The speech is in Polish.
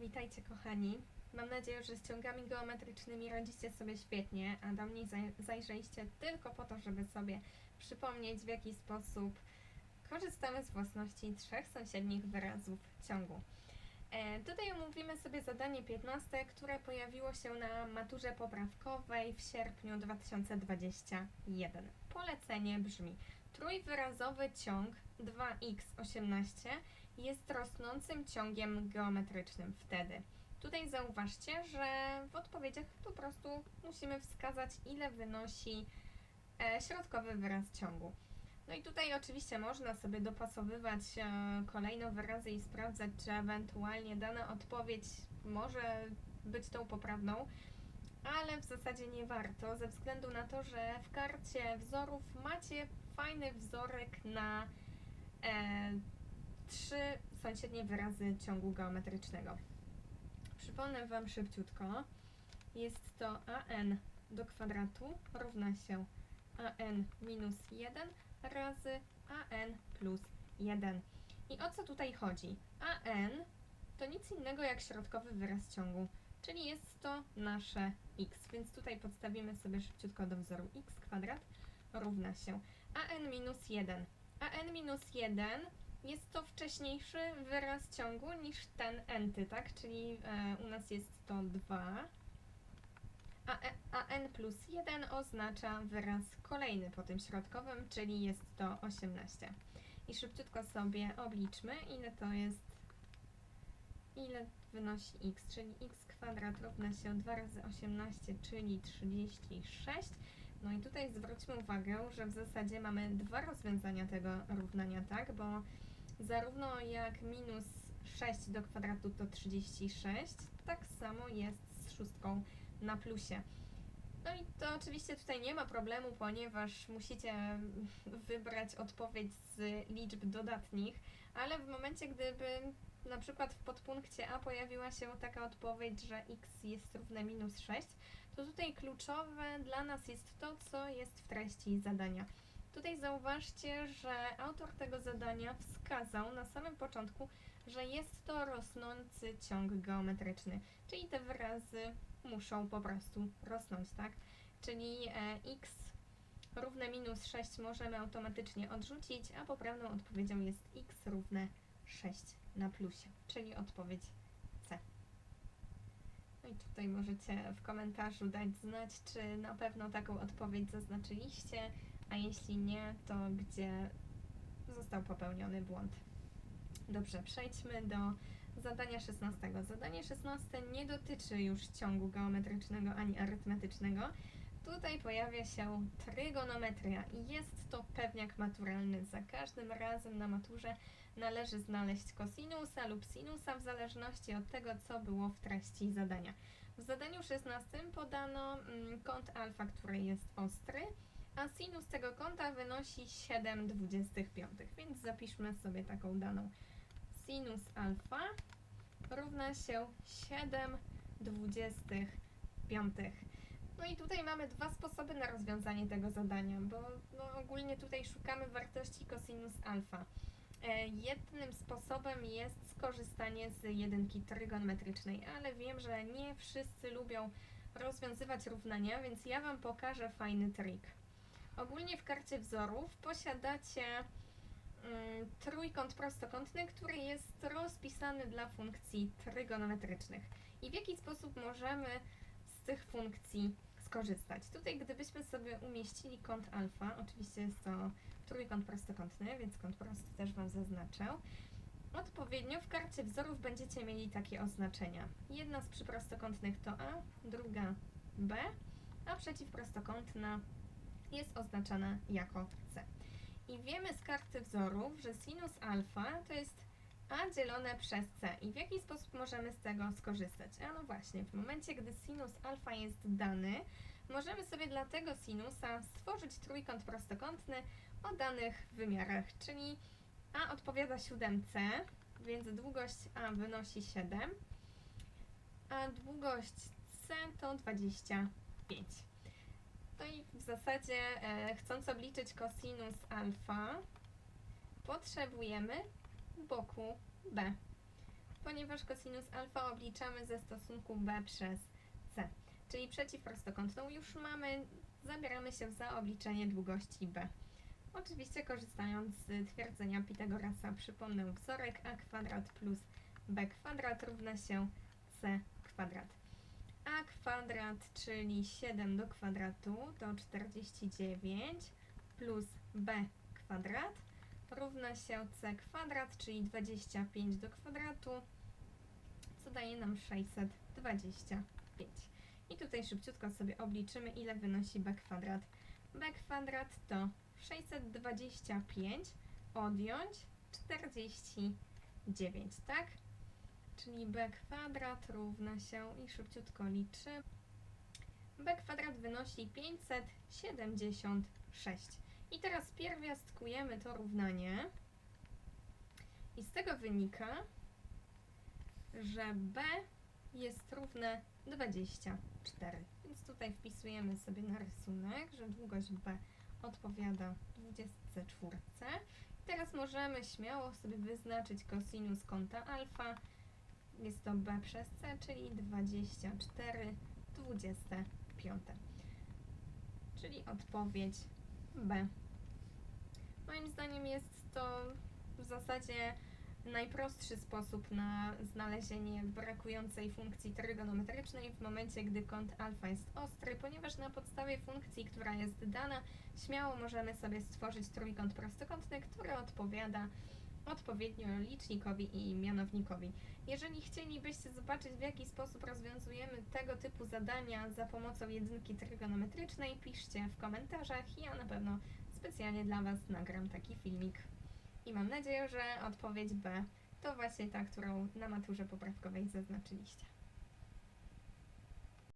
Witajcie kochani. Mam nadzieję, że z ciągami geometrycznymi radzicie sobie świetnie, a do mnie zaj- zajrzeliście tylko po to, żeby sobie przypomnieć w jaki sposób korzystamy z własności trzech sąsiednich wyrazów ciągu. E, tutaj omówimy sobie zadanie 15, które pojawiło się na maturze poprawkowej w sierpniu 2021. Polecenie brzmi: trójwyrazowy ciąg 2x18 jest rosnącym ciągiem geometrycznym wtedy. Tutaj zauważcie, że w odpowiedziach po prostu musimy wskazać, ile wynosi e, środkowy wyraz ciągu. No i tutaj oczywiście można sobie dopasowywać e, kolejno wyrazy i sprawdzać, czy ewentualnie dana odpowiedź może być tą poprawną, ale w zasadzie nie warto, ze względu na to, że w karcie wzorów macie fajny wzorek na e, trzy sąsiednie wyrazy ciągu geometrycznego. Przypomnę Wam szybciutko. Jest to an do kwadratu równa się an minus 1 razy an plus 1. I o co tutaj chodzi? an to nic innego jak środkowy wyraz ciągu, czyli jest to nasze x, więc tutaj podstawimy sobie szybciutko do wzoru x kwadrat równa się an minus 1. an minus 1 jest to wcześniejszy wyraz ciągu niż ten enty, tak? Czyli e, u nas jest to 2, a, e, a n plus 1 oznacza wyraz kolejny po tym środkowym, czyli jest to 18. I szybciutko sobie obliczmy, ile to jest, ile wynosi x, czyli x kwadrat równa się 2 razy 18, czyli 36. No i tutaj zwróćmy uwagę, że w zasadzie mamy dwa rozwiązania tego równania, tak? Bo zarówno jak minus 6 do kwadratu to 36, tak samo jest z szóstką na plusie. No i to oczywiście tutaj nie ma problemu, ponieważ musicie wybrać odpowiedź z liczb dodatnich, ale w momencie, gdyby na przykład w podpunkcie A pojawiła się taka odpowiedź, że x jest równe minus 6, to tutaj kluczowe dla nas jest to, co jest w treści zadania. Tutaj zauważcie, że autor tego zadania wskazał na samym początku, że jest to rosnący ciąg geometryczny, czyli te wyrazy muszą po prostu rosnąć, tak? Czyli e, x równe minus 6 możemy automatycznie odrzucić, a poprawną odpowiedzią jest x równe 6 na plusie, czyli odpowiedź C. No i tutaj możecie w komentarzu dać znać, czy na pewno taką odpowiedź zaznaczyliście, a jeśli nie, to gdzie został popełniony błąd. Dobrze, przejdźmy do zadania 16. Zadanie 16 nie dotyczy już ciągu geometrycznego ani arytmetycznego. Tutaj pojawia się trygonometria i jest to pewniak maturalny. Za każdym razem na maturze należy znaleźć kosinusa lub sinusa w zależności od tego, co było w treści zadania. W zadaniu 16 podano mm, kąt alfa, który jest ostry, a sinus tego kąta wynosi 7 25, więc zapiszmy sobie taką daną. Sinus alfa równa się 7 25. No i tutaj mamy dwa sposoby na rozwiązanie tego zadania, bo no, ogólnie tutaj szukamy wartości cosinus alfa. E, jednym sposobem jest skorzystanie z jedynki trygonometrycznej, ale wiem, że nie wszyscy lubią rozwiązywać równania, więc ja Wam pokażę fajny trik. Ogólnie w karcie wzorów posiadacie mm, trójkąt prostokątny, który jest rozpisany dla funkcji trygonometrycznych. I w jaki sposób możemy z tych funkcji skorzystać? Tutaj gdybyśmy sobie umieścili kąt alfa, oczywiście jest to trójkąt prostokątny, więc kąt prosty też Wam zaznaczę. Odpowiednio w karcie wzorów będziecie mieli takie oznaczenia. Jedna z przyprostokątnych to A, druga B, a przeciwprostokątna jest oznaczana jako C. I wiemy z karty wzorów, że sinus alfa to jest a dzielone przez c. I w jaki sposób możemy z tego skorzystać? A no właśnie, w momencie, gdy sinus alfa jest dany, możemy sobie dla tego sinusa stworzyć trójkąt prostokątny o danych wymiarach, czyli a odpowiada 7c, więc długość a wynosi 7, a długość c to 25. No i w zasadzie, e, chcąc obliczyć cosinus alfa, potrzebujemy boku B. ponieważ kosinus alfa obliczamy ze stosunku b przez c. Czyli przeciwprostokątną już mamy, zabieramy się za obliczenie długości b. Oczywiście korzystając z twierdzenia Pitagorasa, przypomnę wzorek a kwadrat plus b kwadrat równa się c kwadrat. a kwadrat, czyli 7 do kwadratu to 49 plus b kwadrat równa się c kwadrat, czyli 25 do kwadratu, co daje nam 625. I tutaj szybciutko sobie obliczymy, ile wynosi b kwadrat. b kwadrat to 625 odjąć 49, tak? Czyli b kwadrat równa się i szybciutko liczy. b kwadrat wynosi 576. I teraz pierwiastkujemy to równanie. I z tego wynika, że b jest równe 24. Więc tutaj wpisujemy sobie na rysunek, że długość b odpowiada 24. Teraz możemy śmiało sobie wyznaczyć kosinus kąta alfa. Jest to b przez c, czyli 24 25. Czyli odpowiedź B. Moim zdaniem jest to w zasadzie najprostszy sposób na znalezienie brakującej funkcji trygonometrycznej w momencie, gdy kąt alfa jest ostry, ponieważ na podstawie funkcji, która jest dana, śmiało możemy sobie stworzyć trójkąt prostokątny, który odpowiada odpowiednio licznikowi i mianownikowi. Jeżeli chcielibyście zobaczyć, w jaki sposób rozwiązujemy tego typu zadania za pomocą jedynki trygonometrycznej, piszcie w komentarzach. Ja na pewno specjalnie dla Was nagram taki filmik. I mam nadzieję, że odpowiedź B to właśnie ta, którą na maturze poprawkowej zaznaczyliście.